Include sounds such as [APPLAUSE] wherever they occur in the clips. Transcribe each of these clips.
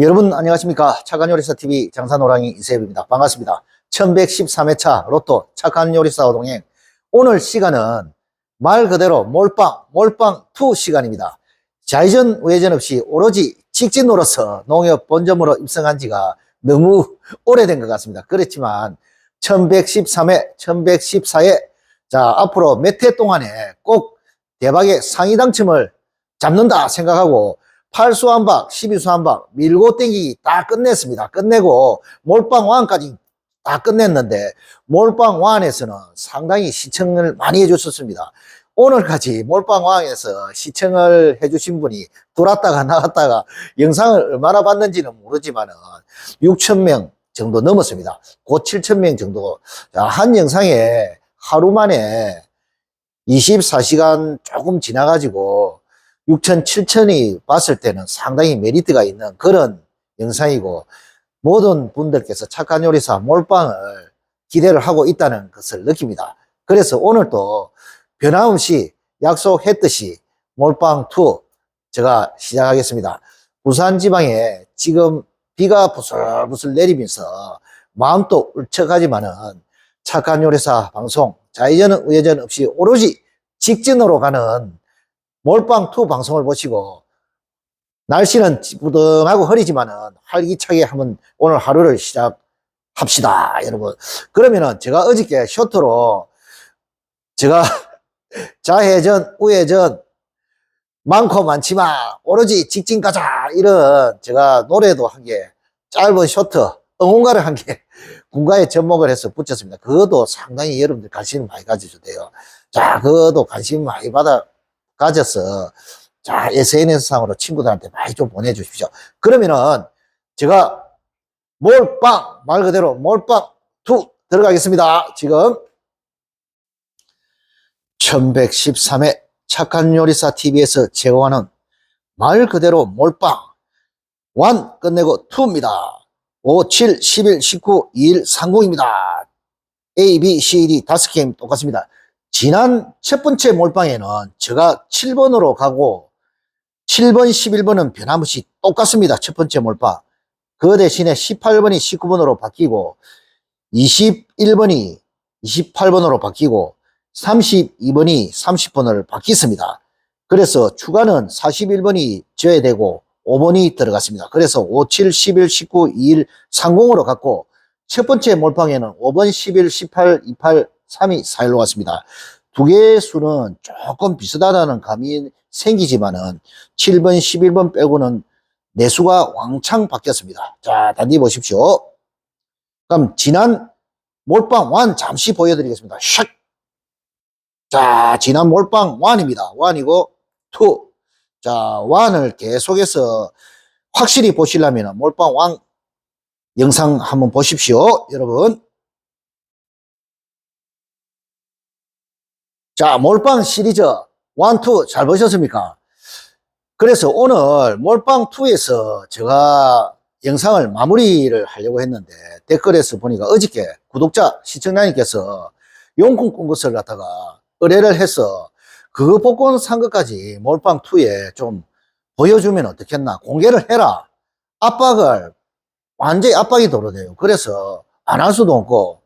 여러분 안녕하십니까? 착한 요리사 TV 장사노랑이 이세입니다. 반갑습니다. 1113회차 로또 착한 요리사 동행 오늘 시간은 말 그대로 몰빵 몰빵 투 시간입니다. 좌회전 우회전 없이 오로지 직진으로서 농협 본점으로 입성한 지가 너무 오래된 것 같습니다. 그렇지만 1113회 1114회 자 앞으로 몇 해 동안에 꼭 대박의 상위 당첨을 잡는다 생각하고 8수 한 박, 12수 한 박, 밀고 땡기기 다 끝냈습니다. 끝내고 몰빵 왕까지 다 끝냈는데 몰빵 왕에서는 상당히 시청을 많이 해주셨습니다. 오늘까지 몰빵 왕에서 시청을 해주신 분이 들어왔다가 나갔다가 영상을 얼마나 봤는지는 모르지만은 6천명 정도 넘었습니다. 곧 7천명 정도. 자, 한 영상에 하루 만에 24시간 조금 지나가지고 6천, 7천이 봤을 때는 상당히 메리트가 있는 그런 영상이고 모든 분들께서 착한 요리사 몰빵을 기대를 하고 있다는 것을 느낍니다. 그래서 오늘도 변함없이 약속했듯이 몰빵2 제가 시작하겠습니다. 부산 지방에 지금 비가 부슬부슬 내리면서 마음도 울적하지만은 착한 요리사 방송 좌회전은 우회전 없이 오로지 직진으로 가는 몰빵2 방송을 보시고 날씨는 부등하고 흐리지만은 활기차게 한번 오늘 하루를 시작합시다 여러분. 그러면은 제가 어저께 쇼트로 제가 [LAUGHS] 좌회전 우회전 많고 많지만 오로지 직진 가자 이런 제가 노래도 한 게 짧은 쇼트 응원가를 한 게 [LAUGHS] 군가에 접목을 해서 붙였습니다. 그것도 상당히 여러분들 관심 많이 돼요. 자 그것도 관심 많이 받아 가져서 자 SNS상으로 친구들한테 많이 좀 보내주십시오. 그러면은 제가 몰빵 말 그대로 몰빵 투 들어가겠습니다. 지금 1113회 착한 요리사 TV에서 제공하는 말 그대로 몰빵 완 끝내고 투입니다. 5, 7, 11, 19, 21, 30입니다. A, B, C, D 다섯 게임 똑같습니다. 지난 첫 번째 몰빵에는 제가 7번으로 가고 7번, 11번은 변함없이 똑같습니다. 첫 번째 몰빵. 그 대신에 18번이 19번으로 바뀌고 21번이 28번으로 바뀌고 32번이 30번을 바뀌습니다. 그래서 추가는 41번이 져야 되고 5번이 들어갔습니다. 그래서 5, 7, 11, 19, 21, 30으로 갔고 첫 번째 몰빵에는 5번, 11, 18, 28, 3이 4일로 갔습니다. 두 개의 수는 조금 비슷하다는 감이 생기지만은 7번, 11번 빼고는 내수가 왕창 바뀌었습니다. 자, 단디 보십시오. 그럼 지난 몰빵 1 잠시 보여드리겠습니다. 샥! 자, 지난 몰빵 1입니다. 1이고 2. 자, 1을 계속해서 확실히 보시려면 몰빵 1 영상 한번 보십시오. 여러분. 자, 몰빵 시리즈 1, 2잘 보셨습니까? 그래서 오늘 몰빵 2에서 제가 영상을 마무리를 하려고 했는데 댓글에서 보니까 어저께 구독자 시청자님께서 용품 꾼 것을 갖다가 의뢰를 해서 그 복권 산 것까지 몰빵 2에 좀 보여주면 어떻겠나 공개를 해라 압박을 완전히 압박이 들어오네요 그래서 안 할 수도 없고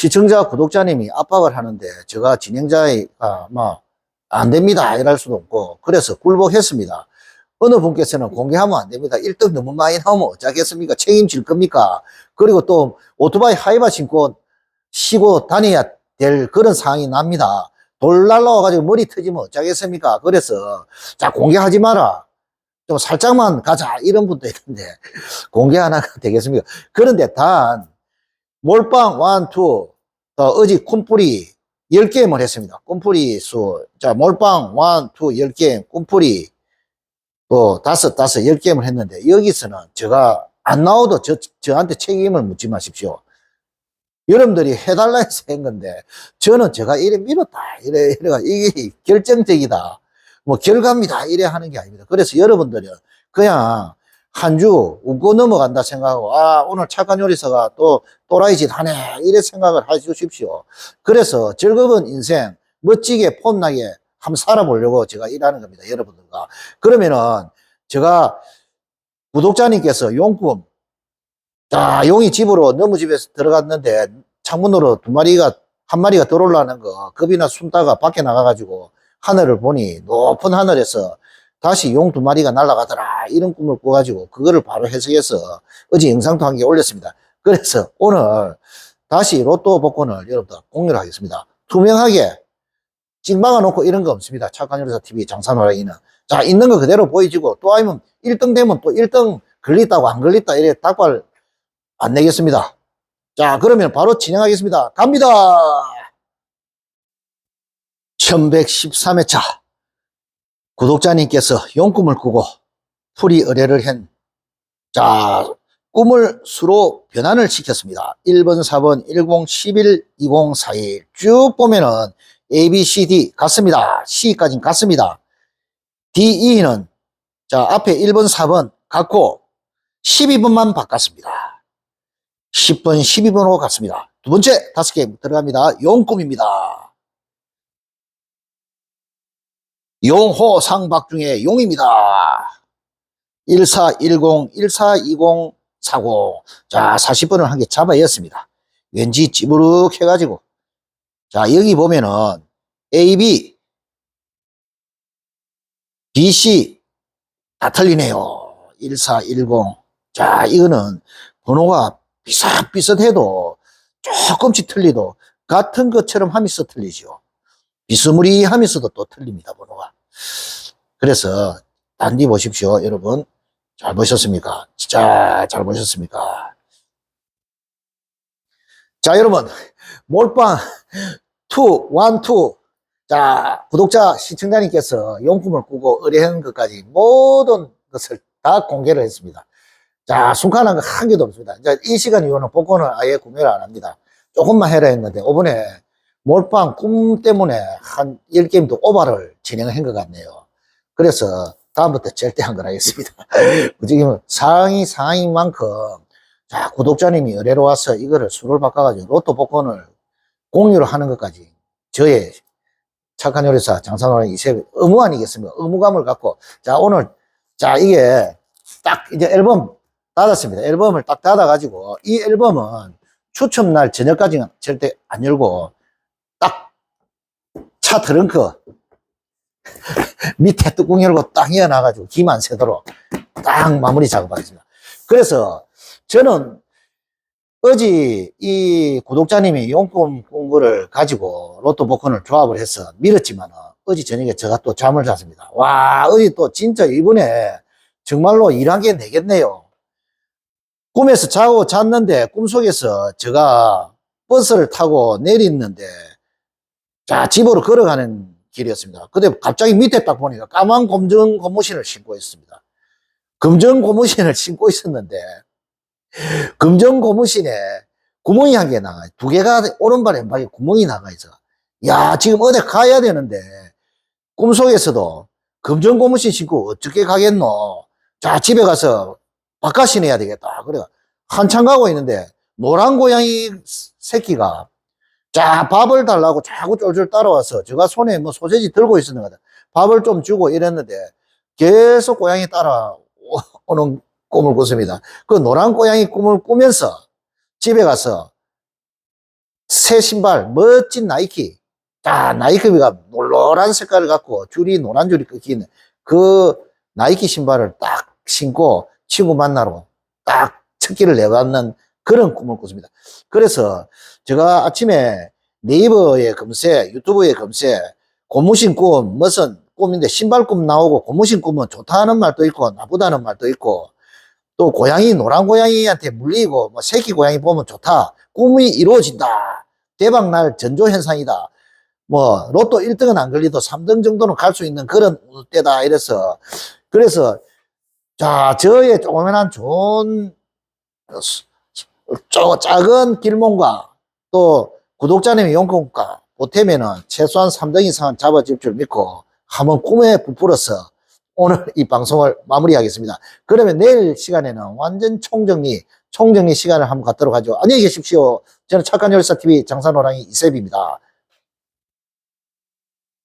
시청자 구독자님이 압박을 하는데 제가 진행자가 뭐안 됩니다. 이럴 수도 없고 그래서 굴복했습니다. 어느 분께서는 공개하면 안 됩니다. 1등 너무 많이 나오면 어쩌겠습니까? 책임질 겁니까? 그리고 또 오토바이 하이바 신고 쉬고 다녀야 될 그런 상황이 납니다. 돌 날라와가지고 머리 터지면 어쩌겠습니까? 그래서 자 공개하지 마라. 좀 살짝만 가자. 이런 분도 있는데 [LAUGHS] 공개 하나 되겠습니까? 그런데 단 몰빵 원투 또 어제 쿰뿌리 10게임을 했습니다. 쿰뿌리 수. 자, 몰빵 원투 10게임 쿰뿌리 또 다섯 다섯 10게임을 했는데 여기서는 제가 안 나와도 저, 저한테 책임을 묻지 마십시오. 여러분들이 해달라 해서 한 건데 저는 제가 이래 밀었다 이래 이래가 이게 결정적이다 뭐 결과입니다 이래 하는 게 아닙니다 그래서 여러분들은 그냥 한 주 웃고 넘어간다 생각하고 아 오늘 착한 요리사가 또 또라이 짓 하네 이래 생각을 해주십시오. 그래서 즐거운 인생 멋지게 폼나게 한번 살아보려고 제가 일하는 겁니다 여러분들과. 그러면은 제가 구독자님께서 용꿈, 자, 용이 집으로 너무 집에 서 들어갔는데 창문으로 두 마리가, 한 마리가 들어올라는 거, 겁이나 숨다가 밖에 나가가지고 하늘을 보니 높은 하늘에서 다시 용 두 마리가 날아가더라. 이런 꿈을 꿔가지고 그거를 바로 해석해서 어제 영상도 한 개 올렸습니다. 그래서 오늘 다시 로또 복권을 여러분들 공유를 하겠습니다. 투명하게 찡박아 놓고 이런 거 없습니다. 착한 요리사 TV 장사노라기는. 자, 있는 거 그대로 보여지고 또 아니면 1등 되면 또 1등 걸렸다고 안 걸렸다 이래 닭발 안 내겠습니다. 자, 그러면 바로 진행하겠습니다. 갑니다. 1113회차 구독자님께서 용꿈을 꾸고 풀이 의뢰를 한 자, 꿈을 수로 변환을 시켰습니다. 1번, 4번, 10, 11, 20, 41. 쭉 보면은 A, B, C, D 같습니다. C까지는 같습니다. D, E는 자, 앞에 1번, 4번 같고 12번만 바꿨습니다. 10번, 12번으로 갔습니다. 두 번째 다섯 개 들어갑니다. 용꿈입니다. 용호 상박 중에 용입니다. 1410, 1420, 40. 자, 40번을 한 개 잡아였습니다. 왠지 찌부룩 해가지고. 자, 여기 보면은 AB, BC 다 틀리네요. 1410. 자, 이거는 번호가 비슷비슷해도 조금씩 틀리도 같은 것처럼 하면서 틀리죠. 비스무리하면서도 또 틀립니다, 번호가. 그래서 단디 보십시오, 여러분. 잘 보셨습니까? 진짜 잘 보셨습니까? 자, 여러분. 몰빵 2, 1, 2. 자, 구독자, 시청자님께서 용품을 꾸고 의뢰한 것까지 모든 것을 다 공개를 했습니다. 자, 순간한 거 한 개도 없습니다. 이제 이 시간 이후는 복권을 아예 구매를 안 합니다. 조금만 해라 했는데, 이번에 몰빵 꿈 때문에 한 10게임 도 오바를 진행한 것 같네요. 그래서 다음부터 절대 안 그러겠습니다. [LAUGHS] 지금 상위 상위인 만큼 자 구독자님이 의뢰로 와서 이거를 수를 바꿔가지고 로또 복권을 공유를 하는 것까지 저의 착한 요리사 장사노라 이세 의무 아니겠습니까? 의무감을 갖고 자 오늘 자 이게 딱 이제 앨범 닫았습니다. 앨범을 딱 닫아가지고 이 앨범은 추첨날 저녁까지는 절대 안 열고 딱 차 트렁크 밑에 뚜껑 열고 딱 이어놔가지고 김 안 새도록 딱 마무리 작업하겠습니다. 그래서 저는 어제 이 구독자님이 용품 공부를 가지고 로또 복권을 조합을 해서 밀었지만 어제 저녁에 제가 또 잠을 잤습니다. 와, 어제 또 진짜 이번에 정말로 일한 게 내겠네요. 꿈에서 자고 잤는데 꿈속에서 제가 버스를 타고 내렸는데 자, 집으로 걸어가는 길이었습니다. 근데 갑자기 밑에 딱 보니까 까만 검정 고무신을 신고 있습니다. 검정 고무신을 [LAUGHS] 신고 있었는데, 검정 고무신에 구멍이 한 개 나가, 두 개가 오른발 왼발에 구멍이 나가 있어. 야, 지금 어디 가야 되는데, 꿈속에서도 검정 고무신 신고 어떻게 가겠노? 자, 집에 가서 바깥 신어야 되겠다. 그래. 한참 가고 있는데, 노란 고양이 새끼가 자, 밥을 달라고 자꾸 쫄쫄 따라와서 제가 손에 뭐 소세지 들고 있었는 거다. 밥을 좀 주고 이랬는데 계속 고양이 따라오는 [LAUGHS] 꿈을 꿨습니다. 그 노란 고양이 꿈을 꾸면서 집에 가서 새 신발, 멋진 나이키. 자, 나이키가 노란 색깔을 갖고 줄이 노란 줄이 꺾이는 그 나이키 신발을 딱 신고 친구 만나러 딱첫 끼를 내받는 그런 꿈을 꿨습니다. 그래서 제가 아침에 네이버에 검색, 유튜브에 검색, 고무신 꿈, 무슨 꿈인데 신발 꿈 나오고 고무신 꿈은 좋다는 말도 있고 나쁘다는 말도 있고 또 고양이, 노란 고양이한테 물리고 뭐 새끼 고양이 보면 좋다. 꿈이 이루어진다. 대박날 전조현상이다. 뭐 로또 1등은 안 걸리도 3등 정도는 갈 수 있는 그런 때다. 이래서 그래서 자 저의 조그만한 좋은 저 작은 길몽과 또 구독자님의 용건과 보태면은 최소한 3등 이상은 잡아줄 줄 믿고 한번 꿈에 부풀어서 오늘 이 방송을 마무리하겠습니다. 그러면 내일 시간에는 완전 총정리, 총정리 시간을 한번 갖도록 하죠. 안녕히 계십시오. 저는 착한 열사TV 장사노랑이 이셉입니다.